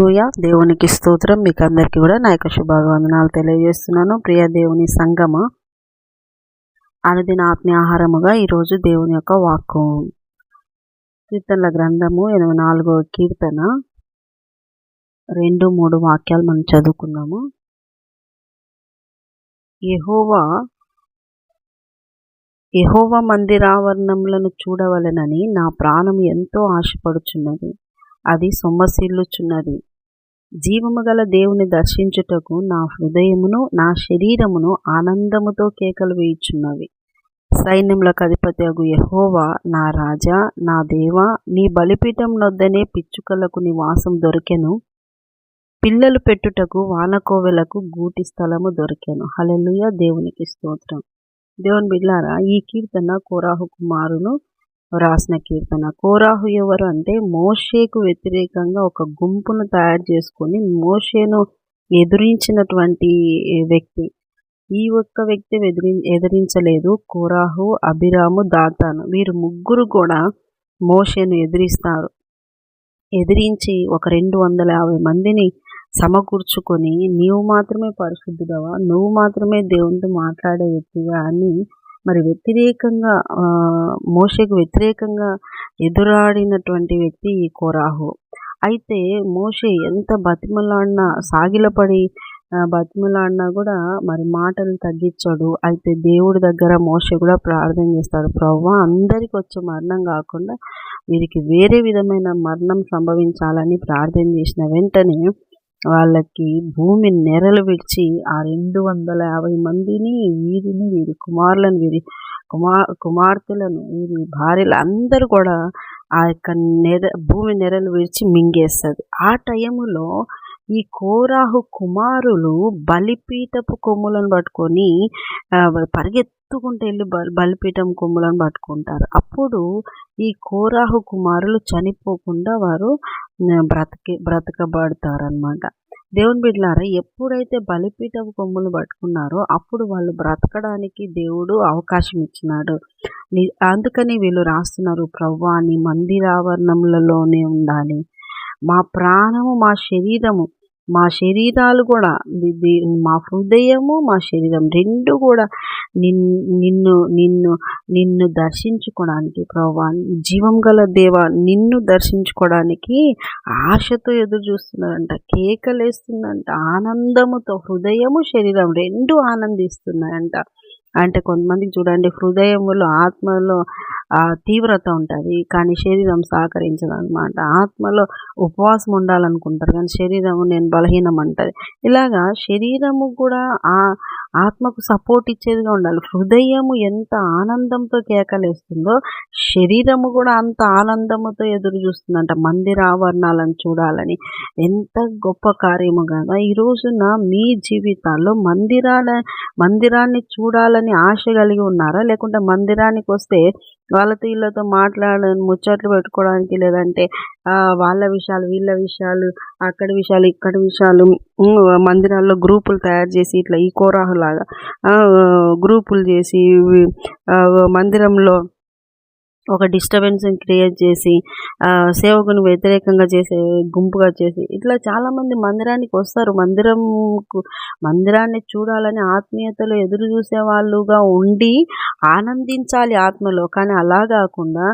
హల్లెలూయా. దేవునికి స్తోత్రం. మీకు అందరికీ కూడా నా యొక్క శుభాభివందనాలు తెలియజేస్తున్నాను. ప్రియ దేవుని సంగమ అనుదిన ఆత్మీయ ఆహారముగా ఈరోజు దేవుని యొక్క వాక్కు. కీర్తనల గ్రంథము ఎనభై నాలుగవ కీర్తన రెండు మూడు వాక్యాలు మనం చదువుకున్నాము. యహోవా యహోవ మందిరావరణములను చూడవలెనని నా ప్రాణం ఎంతో ఆశపడుచున్నది. అది సొమ్మసిల్లుచున్నది. జీవము గల దేవుని దర్శించుటకు నా హృదయమును నా శరీరమును ఆనందముతో కేకలు వేయుచున్నవి. సైన్యములకు అధిపతి అగు యహోవా నా రాజా నా దేవా నీ బలిపీఠం నొద్దనే పిచ్చుకలకు నివాసం దొరికెను. పిల్లలు పెట్టుటకు వానకోవెలకు గూటి స్థలము దొరికెను. హలెలుయ దేవునికి స్తోత్రం. దేవుని బిడ్లారా ఈ కీర్తన కోరాహు కుమారును రాసిన కీర్తన. కోరాహు ఎవరు అంటే మోషేకు వ్యతిరేకంగా ఒక గుంపును తయారు చేసుకొని మోషేను ఎదురించినటువంటి వ్యక్తి. ఈ ఒక్క వ్యక్తి ఎదిరి ఎదిరించలేదు. కోరాహు అభిరాము దాతాను. వీరు ముగ్గురు కూడా మోషేను ఎదిరిస్తారు. ఎదిరించి ఒక రెండు వందల యాభై మందిని సమకూర్చుకొని నీవు మాత్రమే పరిశుద్ధుడవా? నువ్వు మాత్రమే దేవునితో మాట్లాడే వ్యక్తిగా అని మరి వ్యతిరేకంగా మోషకు వ్యతిరేకంగా ఎదురాడినటువంటి వ్యక్తి ఈ కోరాహు. అయితే మోషే ఎంత బతిమలాడినా సాగిలపడి బతిమలాడినా కూడా మరి మాటలు తగ్గించాడు. అయితే దేవుడి దగ్గర మోషే కూడా ప్రార్థన చేస్తాడు. ప్రవ్వా అందరికి వచ్చే మరణం కాకుండా వీరికి వేరే విధమైన మరణం సంభవించాలని ప్రార్థన చేసిన వెంటనే వాళ్ళకి భూమి నెరలు విడిచి ఆ రెండు వందల యాభై మందిని వీరిని వీరి కుమారులను వీరి కుమార్ కుమార్తెలను వీరి భార్యలు అందరూ కూడా ఆ యొక్క నెర భూమి నెరలు విడిచి మింగేస్తుంది. ఆ టైములో ఈ కోరాహు కుమారులు బలిపీఠపు కొమ్ములను పట్టుకొని పరిగెత్తుకుంటూ వెళ్ళి బలి బలిపీఠం కొమ్ములను పట్టుకుంటారు. అప్పుడు ఈ కోరాహు కుమారులు చనిపోకుండా వారు బ్రతికి బ్రతకబడతారనమాట దేవుని బిడ్డలారా ఎప్పుడైతే బలిపీఠపు కొమ్ములు పట్టుకున్నారో అప్పుడు వాళ్ళు బ్రతకడానికి దేవుడు అవకాశం ఇచ్చినాడు. అందుకని వీళ్ళు రాస్తున్నారు ప్రవ్వా నీ మందిరావరణములలోనే ఉండాలి. మా ప్రాణము మా శరీరము మా శరీరాలు కూడా మా హృదయము మా శరీరం రెండు కూడా నిన్ను నిన్ను నిన్ను దర్శించుకోవడానికి ప్రభా జీవం గల దేవ నిన్ను దర్శించుకోవడానికి ఆశతో ఎదురు చూస్తున్నారంట కేకలేస్తుందంట ఆనందముతో హృదయము శరీరం రెండు ఆనందిస్తున్నాయంట. అంటే కొంతమందికి చూడండి హృదయములో ఆత్మలో తీవ్రత ఉంటుంది. కానీ శరీరం సహకరించదు అనమాట ఆత్మలో ఉపవాసం ఉండాలనుకుంటారు కానీ శరీరము నేను బలహీనం అంటుంది ఇలాగా శరీరము కూడా ఆ ఆత్మకు సపోర్ట్ ఇచ్చేదిగా ఉండాలి. హృదయము ఎంత ఆనందంతో కేకలేస్తుందో శరీరము కూడా అంత ఆనందముతో ఎదురు చూస్తుందంట. మందిర ఆవరణాలను చూడాలని. ఎంత గొప్ప కార్యము కదా. ఈ రోజున మీ జీవితాల్లో మందిరాల మందిరాన్ని చూడాలని ఆశ కలిగి ఉన్నారా? లేకుంటే మందిరానికి వస్తే వాళ్ళతో వీళ్ళతో మాట్లాడని ముచ్చట్లు పెట్టుకోవడానికి లేదంటే వాళ్ళ విషయాలు వీళ్ళ విషయాలు అక్కడ విషయాలు ఇక్కడ విషయాలు మందిరాల్లో గ్రూపులు తయారు చేసి ఇట్లా ఈ కోరాహులాగా గ్రూపులు చేసి మందిరంలో ఒక డిస్టర్బెన్స్ని క్రియేట్ చేసి సేవకుని వ్యతిరేకంగా చేసే గుంపుగా చేసి ఇట్లా చాలామంది మందిరానికి వస్తారు. మందిరంకు మందిరాన్ని చూడాలని ఆత్మీయతలో ఎదురు చూసే వాళ్ళుగా ఉండి ఆనందించాలి ఆత్మలో. కానీ అలా కాకుండా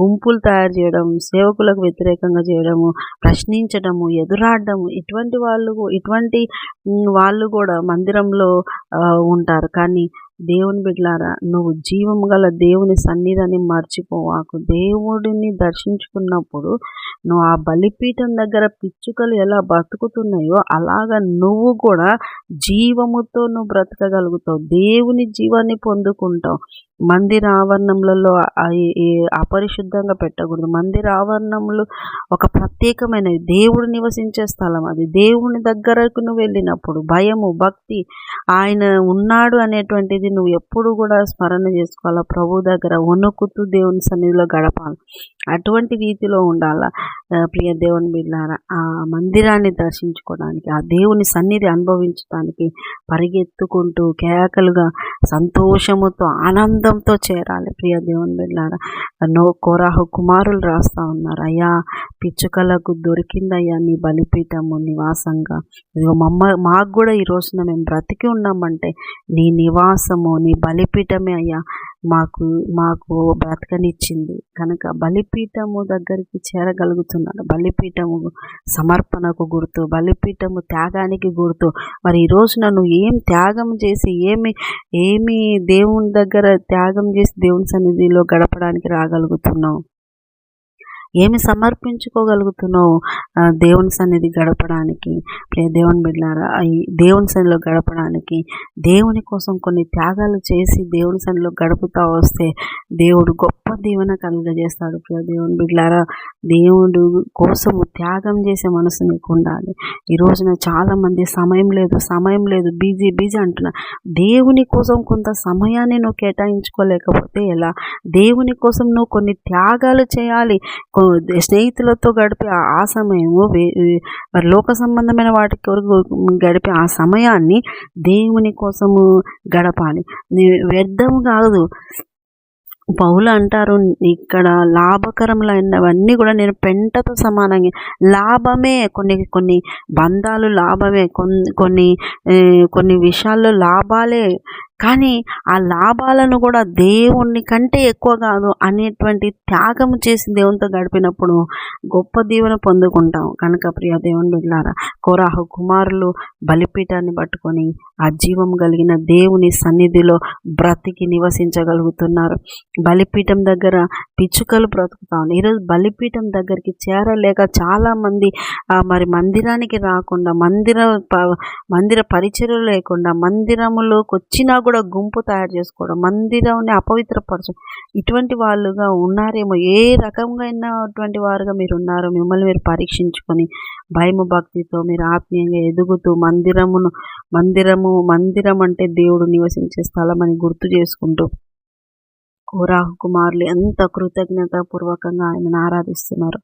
గుంపులు తయారు చేయడం సేవకులకు వ్యతిరేకంగా చేయడము ప్రశ్నించడము ఎదురాడము ఇటువంటి వాళ్ళు ఇటువంటి వాళ్ళు కూడా మందిరంలో ఉంటారు. కానీ దేవుని బిడ్లారా నువ్వు జీవము గల దేవుని సన్నిధిని మర్చిపోవాకు. దేవుడిని దర్శించుకున్నప్పుడు నువ్వు ఆ బలిపీఠం దగ్గర పిచ్చుకలు ఎలా బ్రతుకుతున్నాయో అలాగ నువ్వు కూడా జీవముతో నువ్వు బ్రతకగలుగుతావు. దేవుని జీవాన్ని పొందుకుంటావు. మందిర ఆవరణములలో అపరిశుద్ధంగా పెట్టకూడదు. మందిర ఆవరణములు ఒక ప్రత్యేకమైన దేవుడు నివసించే స్థలం అది. దేవుని దగ్గరకు నువ్వు వెళ్ళినప్పుడు భయము భక్తి ఆయన ఉన్నాడు అనేటువంటిది నువ్వు ఎప్పుడు కూడా స్మరణ చేసుకోవాలా? ప్రభు దగ్గర వణుకుతూ దేవుని సన్నిధిలో గడపాలి? అటువంటి రీతిలో ఉండాల? ప్రియ దేవుని బిడ్డారా ఆ మందిరాన్ని దర్శించుకోవడానికి ఆ దేవుని సన్నిధి అనుభవించడానికి పరిగెత్తుకుంటూ కేకలుగా సంతోషముతో ఆనందం ఆనందంతో చేరాలి ప్రియ దేవుని బిడ్డారా నో కోరాహు కుమారులు రాస్తా ఉన్నారు. అయ్యా పిచ్చుకలకు దొరికిందయ్యా నీ బలిపీఠము నివాసంగా. ఇదిగో మమ్మ మాకు కూడా ఈ రోజున మేము బ్రతికి ఉన్నామంటే నీ నివాసము నీ బలిపీఠమే అయ్యా. మాకు మాకు బ్రతకనిచ్చింది. కనుక బలిపీఠము దగ్గరికి చేరగలుగుతున్నాడు. బలిపీఠము సమర్పణకు గుర్తు బలిపీఠము త్యాగానికి గుర్తు. మరి ఈరోజు నన్ను ఏం త్యాగం చేసి ఏమి ఏమి దేవుని దగ్గర త్యాగం చేసి దేవుని సన్నిధిలో గడపడానికి రాగలుగుతున్నావు? ఏమి సమర్పించుకోగలుగుతున్నావు దేవుని సన్నిధి గడపడానికి? ప్రియ దేవుని బిడ్డారా దేవుని సన్నిధిలో గడపడానికి దేవుని కోసం కొన్ని త్యాగాలు చేసి దేవుని సన్నిధిలో గడుపుతా వస్తే దేవుడు గొప్ప దీవెన కలుగజేస్తాడు. ప్రియ దేవుని బిడ్డారా దేవుడు కోసము త్యాగం చేసే మనసు నీకు ఉండాలి ఈ రోజున చాలామంది సమయం లేదు సమయం లేదు బిజీ బిజీ అంటున్నా. దేవుని కోసం కొంత సమయాన్ని నువ్వు కేటాయించుకోలేకపోతే ఎలా? దేవుని కోసం నువ్వు కొన్ని త్యాగాలు చేయాలి స్నేహితులతో గడిపే ఆ- సమయము వే- మరి లోక సంబంధమైన వాటి కొరకు గడిపే ఆ సమయాన్ని దేవుని కోసము గడపాలి. వ్యర్థం కాదు. పౌలు అంటారు ఇక్కడ లాభకరములైనవన్నీ కూడా నేను పెంటతో సమానంగా లాభమే కొన్ని కొన్ని బంధాలు లాభమే కొన్ని కొన్ని కొన్ని విషయాల్లో లాభాలే కానీ ఆ లాభాలను కూడా దేవుణ్ణి కంటే ఎక్కువ కాదు అనేటువంటి త్యాగం చేసి దేవునితో గడిపినప్పుడు గొప్ప దీవెన పొందుకుంటాం. కనుక ప్రియ దేవుని బిడ్డారా కోరాహు కుమారులు బలిపీఠాన్ని పట్టుకొని ఆ జీవం కలిగిన దేవుని సన్నిధిలో బ్రతికి నివసించగలుగుతున్నారు. బలిపీఠం దగ్గర పిచ్చుకలు బ్రతుకుతా. ఉన్నాయి ఈరోజు బలిపీఠం దగ్గరికి చేరలేక చాలామంది మరి మందిరానికి రాకుండా మందిర మందిర పరిచయం లేకుండా మందిరములోకి వచ్చినా కూడా గుంపు తయారు చేసుకోవడం మందిరాన్ని అపవిత్రపరచడం ఇటువంటి వాళ్ళుగా ఉన్నారేమో. ఏ రకంగా అయినటువంటి వారుగా మీరు ఉన్నారో మిమ్మల్ని మీరు పరీక్షించుకొని భయము భక్తితో మీరు ఆత్మీయంగా ఎదుగుతూ మందిరమును మందిరము మందిరం అంటే దేవుడు నివసించే స్థలం అని గుర్తు చేసుకుంటూ కోరాహు కుమారులు ఎంత కృతజ్ఞతాపూర్వకంగా ఆయనను ఆరాధిస్తున్నారు.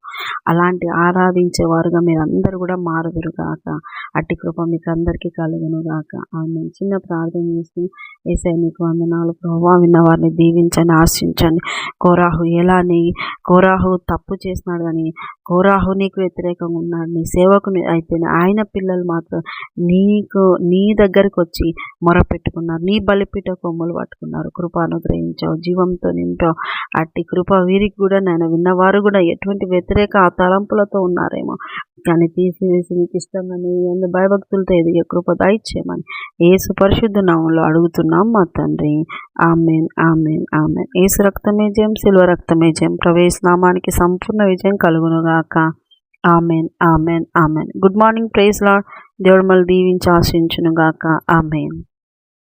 అలాంటి ఆరాధించే వారుగా మీరు అందరూ కూడా మారుదురుగాక అట్టి కృప మీకు అందరికీ కలుగును కాక ఆమె చిన్న ప్రార్థన చేసి ఏసై నీకు వందనాలు. ప్రభావ విన్న వారిని దీవించండి ఆశించండి. కోరాహు ఎలా నీ కోరాహు తప్పు చేసినాడు కానీ కోరాహు నీకు వ్యతిరేకంగా ఉన్నాడు. నీ సేవకుని అయితే ఆయన పిల్లలు మాత్రం నీకు నీ దగ్గరికి వచ్చి మొరపెట్టుకున్నారు. నీ బలిపీట కొమ్ములు పట్టుకున్నారు. కృప అనుగ్రహించావు. ఆనందంతో నింపావు అట్టి కృప వీరికి కూడా నేను విన్నవారు కూడా ఎటువంటి వ్యతిరేక ఆ తలంపులతో ఉన్నారేమో. కానీ తీసివేసి నీకు ఇష్టమని నీ భయభక్తులతో ఎదిగే కృప దయచేయమని ఏసు పరిశుద్ధ నామంలో అడుగుతున్నాం మా తండ్రి. Amen amen amen. ఏసు రక్తమే జయం శిల్వ రక్తమే జయం. ప్రవేశ నామానికి సంపూర్ణ విజయం కలుగునుగాక. Amen amen amen. Good morning praise lord దేవుడు మళ్ళీ దీవించి ఆశించునుగాక. ఆమెన్.